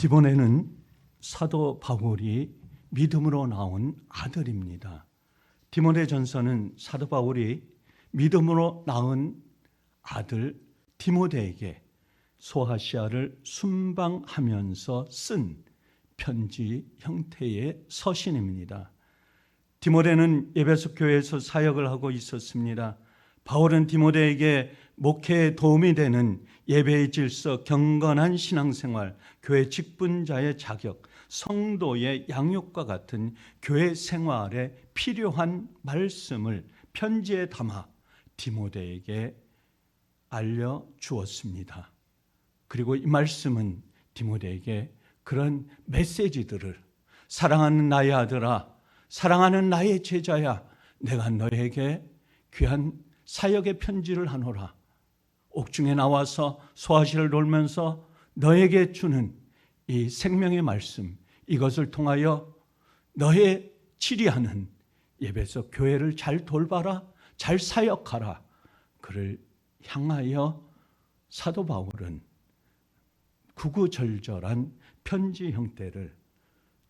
디모데는 사도 바울이 믿음으로 나온 아들입니다. 디모데 전서는 사도 바울이 믿음으로 낳은 아들 디모데에게 소아시아를 순방하면서 쓴 편지 형태의 서신입니다. 디모데는 에베소 교회에서 사역을 하고 있었습니다. 바울은 디모데에게 목회에 도움이 되는 예배의 질서, 경건한 신앙생활, 교회 직분자의 자격, 성도의 양육과 같은 교회 생활에 필요한 말씀을 편지에 담아 디모데에게 알려 주었습니다. 그리고 이 말씀은 디모데에게 그런 메시지들을 사랑하는 나의 아들아, 사랑하는 나의 제자야, 내가 너에게 귀한 사역의 편지를 하노라. 옥중에 나와서 소아시를 돌면서 너에게 주는 이 생명의 말씀, 이것을 통하여 너의 치리하는 예배서 교회를 잘 돌봐라, 잘 사역하라. 그를 향하여 사도 바울은 구구절절한 편지 형태를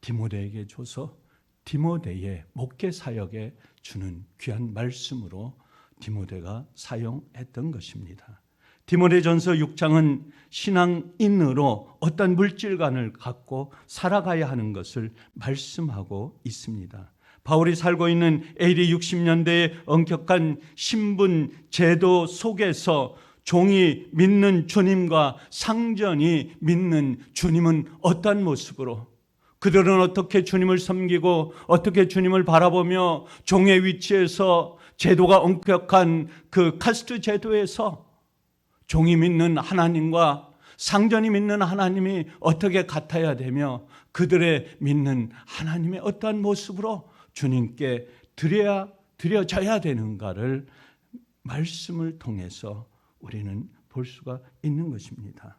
디모데에게 줘서 디모데의 목회 사역에 주는 귀한 말씀으로 디모데가 사용했던 것입니다. 디모데전서 6장은 신앙인으로 어떤 물질관을 갖고 살아가야 하는 것을 말씀하고 있습니다. 바울이 살고 있는 AD 60년대의 엄격한 신분 제도 속에서 종이 믿는 주님과 상전이 믿는 주님은 어떤 모습으로 그들은 어떻게 주님을 섬기고 어떻게 주님을 바라보며 종의 위치에서 제도가 엄격한 그 카스트 제도에서 종이 믿는 하나님과 상전이 믿는 하나님이 어떻게 같아야 되며 그들의 믿는 하나님의 어떠한 모습으로 주님께 드려야 드려져야 되는가를 말씀을 통해서 우리는 볼 수가 있는 것입니다.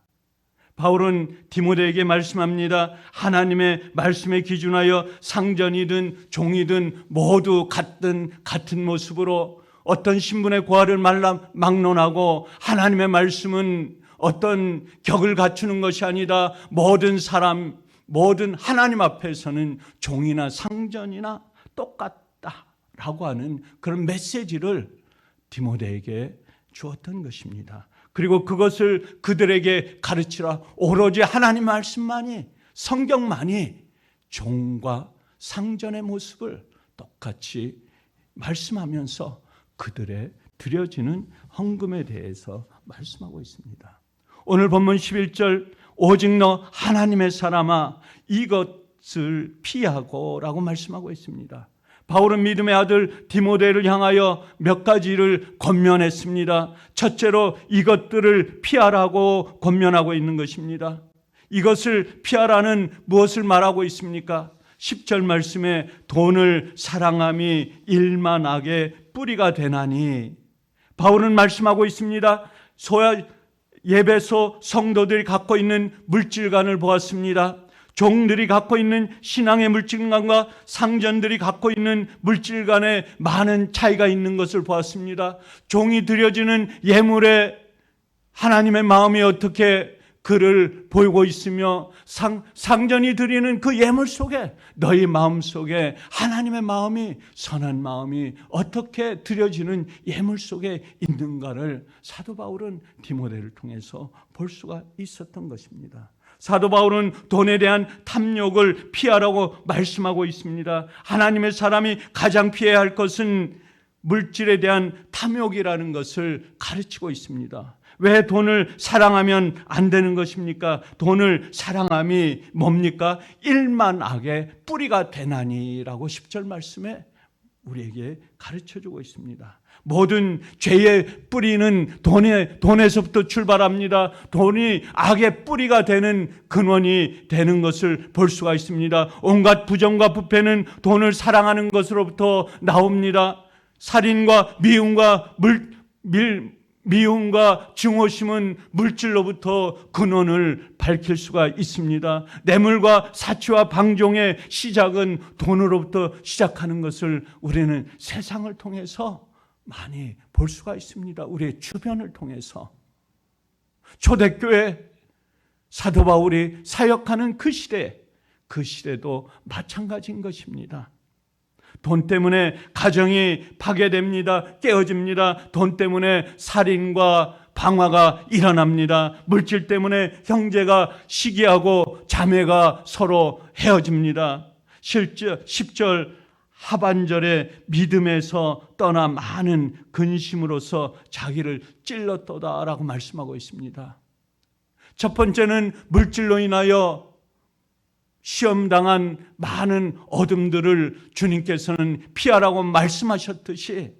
바울은 디모데에게 말씀합니다. 하나님의 말씀에 기준하여 상전이든 종이든 모두 같든 같은 모습으로 어떤 신분의 고하를 말라 막론하고 하나님의 말씀은 어떤 격을 갖추는 것이 아니다. 모든 사람, 모든 하나님 앞에서는 종이나 상전이나 똑같다라고 하는 그런 메시지를 디모데에게 주었던 것입니다. 그리고 그것을 그들에게 가르치라. 오로지 하나님 말씀만이, 성경만이 종과 상전의 모습을 똑같이 말씀하면서 그들의 드려지는 헌금에 대해서 말씀하고 있습니다. 오늘 본문 11절 오직 너 하나님의 사람아 이것을 피하고 라고 말씀하고 있습니다. 바울은 믿음의 아들 디모데를 향하여 몇 가지를 권면했습니다. 첫째로 이것들을 피하라고 권면하고 있는 것입니다. 이것을 피하라는 무엇을 말하고 있습니까? 10절 말씀에 돈을 사랑함이 일만 악의 뿌리가 되나니 바울은 말씀하고 있습니다. 소야 예배소 성도들이 갖고 있는 물질관을 보았습니다. 종들이 갖고 있는 신앙의 물질관과 상전들이 갖고 있는 물질관에 많은 차이가 있는 것을 보았습니다. 종이 드려지는 예물에 하나님의 마음이 어떻게 그를 보이고 있으며 상, 상전이 드리는 그 예물 속에 너희 마음 속에 하나님의 마음이 선한 마음이 어떻게 드려지는 예물 속에 있는가를 사도 바울은 디모데를 통해서 볼 수가 있었던 것입니다. 사도 바울은 돈에 대한 탐욕을 피하라고 말씀하고 있습니다. 하나님의 사람이 가장 피해야 할 것은 물질에 대한 탐욕이라는 것을 가르치고 있습니다. 왜 돈을 사랑하면 안 되는 것입니까? 돈을 사랑함이 뭡니까? 일만 악의 뿌리가 되나니라고 10절 말씀에 우리에게 가르쳐 주고 있습니다. 모든 죄의 뿌리는 돈에, 돈에서부터 출발합니다. 돈이 악의 뿌리가 되는 근원이 되는 것을 볼 수가 있습니다. 온갖 부정과 부패는 돈을 사랑하는 것으로부터 나옵니다. 살인과 미움과 물, 밀, 미움과 증오심은 물질로부터 근원을 밝힐 수가 있습니다. 뇌물과 사치와 방종의 시작은 돈으로부터 시작하는 것을 우리는 세상을 통해서 많이 볼 수가 있습니다. 우리의 주변을 통해서. 초대교회 사도 바울이 사역하는 그 시대, 그 시대도 마찬가지인 것입니다. 돈 때문에 가정이 파괴됩니다. 깨어집니다. 돈 때문에 살인과 방화가 일어납니다. 물질 때문에 형제가 시기하고 자매가 서로 헤어집니다. 실제 10절 하반절에 믿음에서 떠나 많은 근심으로서 자기를 찔렀도다라고 말씀하고 있습니다. 첫 번째는 물질로 인하여 시험당한 많은 어둠들을 주님께서는 피하라고 말씀하셨듯이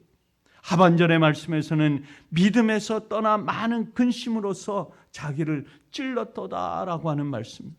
하반절의 말씀에서는 믿음에서 떠나 많은 근심으로서 자기를 찔렀도다라고 하는 말씀.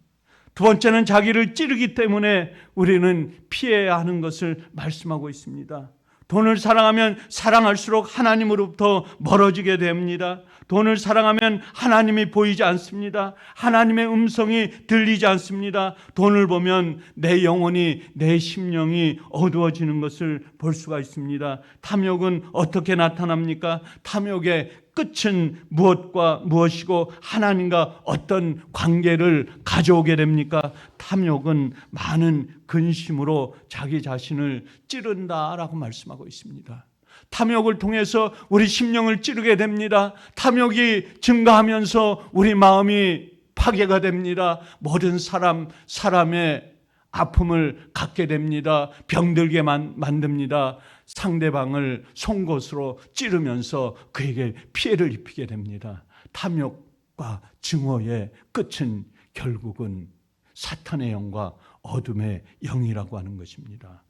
두 번째는 자기를 찌르기 때문에 우리는 피해야 하는 것을 말씀하고 있습니다. 돈을 사랑하면 사랑할수록 하나님으로부터 멀어지게 됩니다. 돈을 사랑하면 하나님이 보이지 않습니다. 하나님의 음성이 들리지 않습니다. 돈을 보면 내 영혼이, 내 심령이 어두워지는 것을 볼 수가 있습니다. 탐욕은 어떻게 나타납니까? 탐욕의 끝은 무엇과 무엇이고 하나님과 어떤 관계를 가져오게 됩니까? 탐욕은 많은 근심으로 자기 자신을 찌른다라고 말씀하고 있습니다. 탐욕을 통해서 우리 심령을 찌르게 됩니다. 탐욕이 증가하면서 우리 마음이 파괴가 됩니다. 모든 사람, 사람의 아픔을 갖게 됩니다. 병들게 만, 만듭니다. 상대방을 송곳으로 찌르면서 그에게 피해를 입히게 됩니다. 탐욕과 증오의 끝은 결국은 사탄의 영과 어둠의 영이라고 하는 것입니다.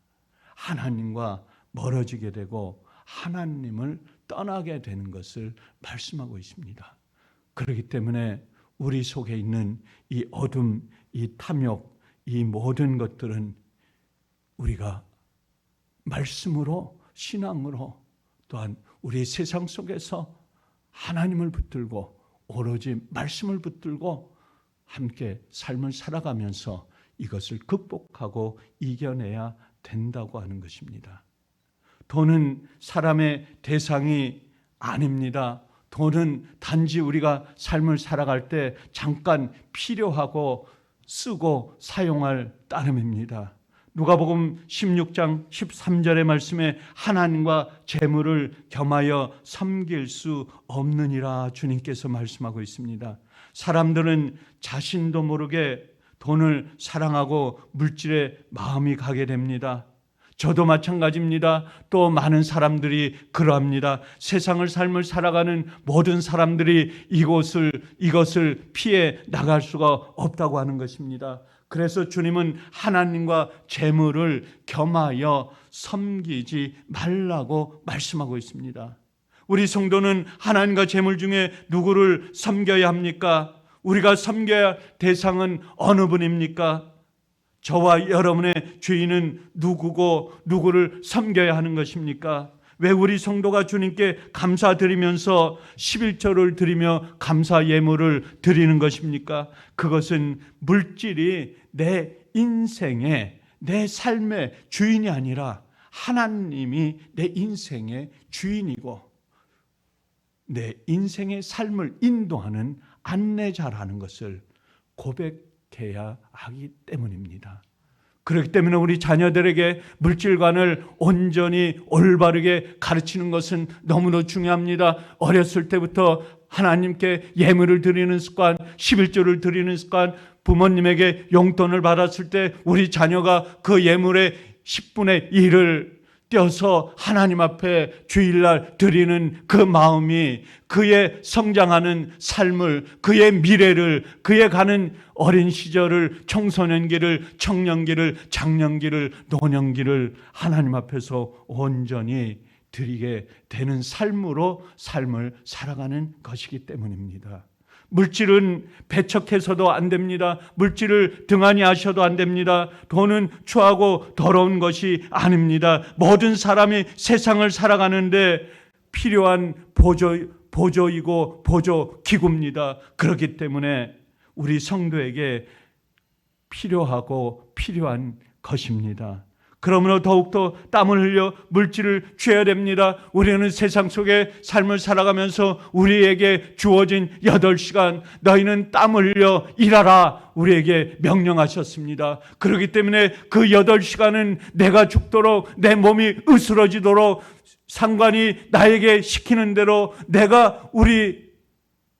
하나님과 멀어지게 되고 하나님을 떠나게 되는 것을 말씀하고 있습니다. 그렇기 때문에 우리 속에 있는 이 어둠, 이 탐욕, 이 모든 것들은 우리가 말씀으로 신앙으로 또한 우리 세상 속에서 하나님을 붙들고 오로지 말씀을 붙들고 함께 삶을 살아가면서 이것을 극복하고 이겨내야 된다고 하는 것입니다. 돈은 사람의 대상이 아닙니다. 돈은 단지 우리가 삶을 살아갈 때 잠깐 필요하고 쓰고 사용할 따름입니다. 누가복음 16장 13절의 말씀에 하나님과 재물을 겸하여 섬길 수 없느니라 주님께서 말씀하고 있습니다. 사람들은 자신도 모르게 돈을 사랑하고 물질에 마음이 가게 됩니다. 저도 마찬가지입니다. 또 많은 사람들이 그러합니다. 세상을 삶을 살아가는 모든 사람들이 이곳을 이것을 피해 나갈 수가 없다고 하는 것입니다. 그래서 주님은 하나님과 재물을 겸하여 섬기지 말라고 말씀하고 있습니다. 우리 성도는 하나님과 재물 중에 누구를 섬겨야 합니까? 우리가 섬겨야 할 대상은 어느 분입니까? 저와 여러분의 주인은 누구고 누구를 섬겨야 하는 것입니까? 왜 우리 성도가 주님께 감사드리면서 11조를 드리며 감사 예물을 드리는 것입니까? 그것은 물질이 내 인생의 내 삶의 주인이 아니라 하나님이 내 인생의 주인이고 내 인생의 삶을 인도하는 안내자라는 것을 고백해야 하기 때문입니다. 그렇기 때문에 우리 자녀들에게 물질관을 온전히 올바르게 가르치는 것은 너무나 중요합니다. 어렸을 때부터 하나님께 예물을 드리는 습관, 11조를 드리는 습관, 부모님에게 용돈을 받았을 때 우리 자녀가 그 예물의 10분의 1을 떼어서 하나님 앞에 주일날 드리는 그 마음이 그의 성장하는 삶을, 그의 미래를, 그의 가는 어린 시절을, 청소년기를, 청년기를, 장년기를, 노년기를 하나님 앞에서 온전히 드리게 되는 삶으로 삶을 살아가는 것이기 때문입니다. 물질은 배척해서도 안 됩니다. 물질을 등한히 하셔도 안 됩니다. 돈은 추하고 더러운 것이 아닙니다. 모든 사람이 세상을 살아가는데 필요한 보조, 보조이고 보조 기구입니다. 그렇기 때문에 우리 성도에게 필요하고 필요한 것입니다. 그러므로 더욱더 땀을 흘려 물질을 취해야 됩니다. 우리는 세상 속에 삶을 살아가면서 우리에게 주어진 8시간 너희는 땀을 흘려 일하라 우리에게 명령하셨습니다. 그렇기 때문에 그 8시간은 내가 죽도록 내 몸이 으스러지도록 상관이 나에게 시키는 대로 내가 우리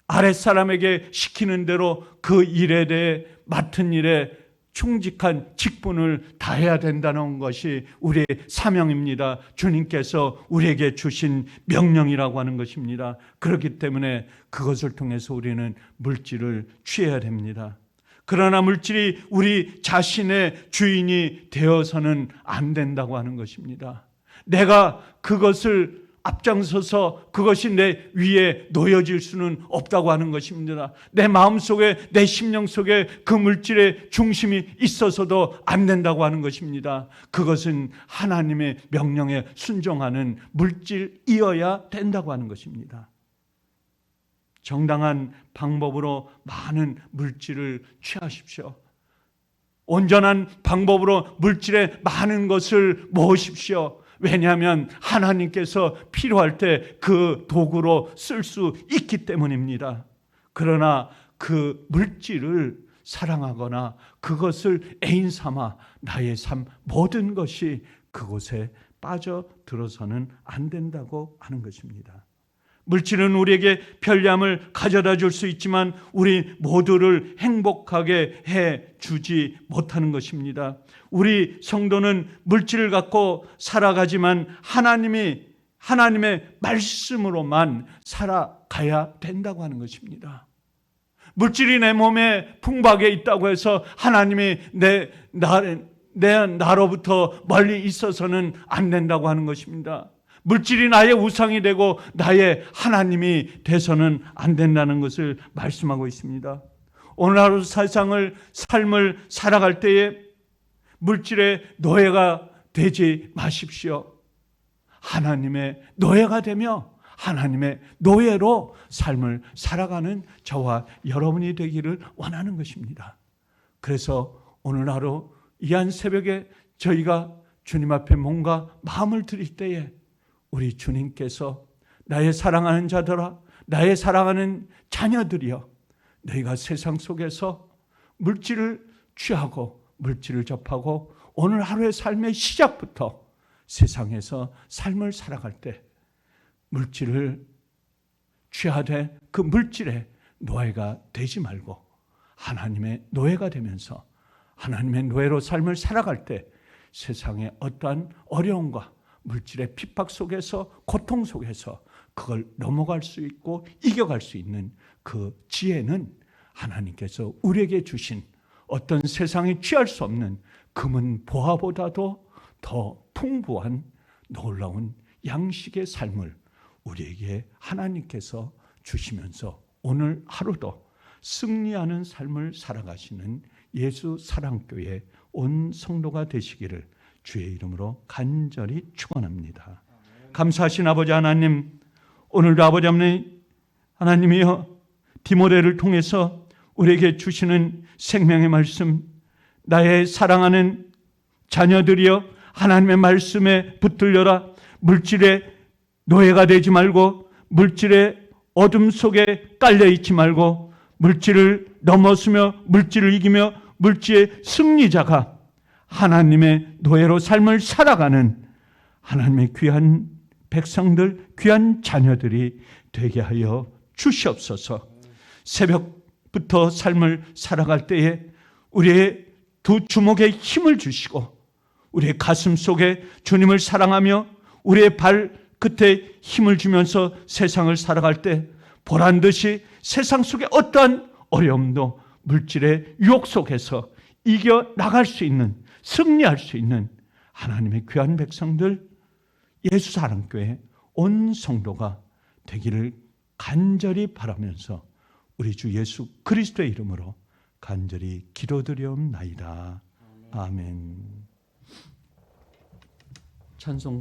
아랫사람에게 시키는 대로 그 일에 대해 맡은 일에 충직한 직분을 다해야 된다는 것이 우리의 사명입니다. 주님께서 우리에게 주신 명령이라고 하는 것입니다. 그렇기 때문에 그것을 통해서 우리는 물질을 취해야 됩니다. 그러나 물질이 우리 자신의 주인이 되어서는 안 된다고 하는 것입니다. 내가 그것을 앞장서서 그것이 내 위에 놓여질 수는 없다고 하는 것입니다. 내 마음 속에, 내 심령 속에 그 물질의 중심이 있어서도 안 된다고 하는 것입니다. 그것은 하나님의 명령에 순종하는 물질이어야 된다고 하는 것입니다. 정당한 방법으로 많은 물질을 취하십시오. 온전한 방법으로 물질의 많은 것을 모으십시오. 왜냐하면 하나님께서 필요할 때 그 도구로 쓸 수 있기 때문입니다. 그러나 그 물질을 사랑하거나 그것을 애인 삼아 나의 삶 모든 것이 그곳에 빠져들어서는 안 된다고 하는 것입니다. 물질은 우리에게 편리함을 가져다 줄 수 있지만 우리 모두를 행복하게 해 주지 못하는 것입니다. 우리 성도는 물질을 갖고 살아가지만 하나님이 하나님의 말씀으로만 살아가야 된다고 하는 것입니다. 물질이 내 몸에 풍부하게 있다고 해서 하나님이 내, 나, 내 나로부터 멀리 있어서는 안 된다고 하는 것입니다. 물질이 나의 우상이 되고 나의 하나님이 돼서는 안 된다는 것을 말씀하고 있습니다. 오늘 하루 세상을 삶을 살아갈 때에 물질의 노예가 되지 마십시오. 하나님의 노예가 되며 하나님의 노예로 삶을 살아가는 저와 여러분이 되기를 원하는 것입니다. 그래서 오늘 하루 이한 새벽에 저희가 주님 앞에 뭔가 마음을 드릴 때에 우리 주님께서 나의 사랑하는 자들아, 나의 사랑하는 자녀들이여, 너희가 세상 속에서 물질을 취하고 물질을 접하고 오늘 하루의 삶의 시작부터 세상에서 삶을 살아갈 때 물질을 취하되 그 물질의 노예가 되지 말고 하나님의 노예가 되면서 하나님의 노예로 삶을 살아갈 때 세상의 어떠한 어려움과 물질의 핍박 속에서 고통 속에서 그걸 넘어갈 수 있고 이겨갈 수 있는 그 지혜는 하나님께서 우리에게 주신 어떤 세상에 취할 수 없는 금은 보화보다도 더 풍부한 놀라운 양식의 삶을 우리에게 하나님께서 주시면서 오늘 하루도 승리하는 삶을 살아가시는 예수 사랑교회 온 성도가 되시기를 주의 이름으로 간절히 축원합니다. 감사하신 아버지 하나님, 오늘도 아버지 하나님, 하나님이여 디모데를 통해서 우리에게 주시는 생명의 말씀, 나의 사랑하는 자녀들이여 하나님의 말씀에 붙들려라 물질의 노예가 되지 말고 물질의 어둠 속에 깔려 있지 말고 물질을 넘어서며 물질을 이기며 물질의 승리자가 하나님의 노예로 삶을 살아가는 하나님의 귀한 백성들, 귀한 자녀들이 되게 하여 주시옵소서. 새벽부터 삶을 살아갈 때에 우리의 두 주먹에 힘을 주시고 우리의 가슴 속에 주님을 사랑하며 우리의 발 끝에 힘을 주면서 세상을 살아갈 때 보란 듯이 세상 속에 어떠한 어려움도 물질의 유혹 속에서 이겨 나갈 수 있는 승리할 수 있는 하나님의 귀한 백성들 예수 사랑교회 온 성도가 되기를 간절히 바라면서 우리 주 예수 그리스도의 이름으로 간절히 기도드리옵나이다. 아멘. 찬송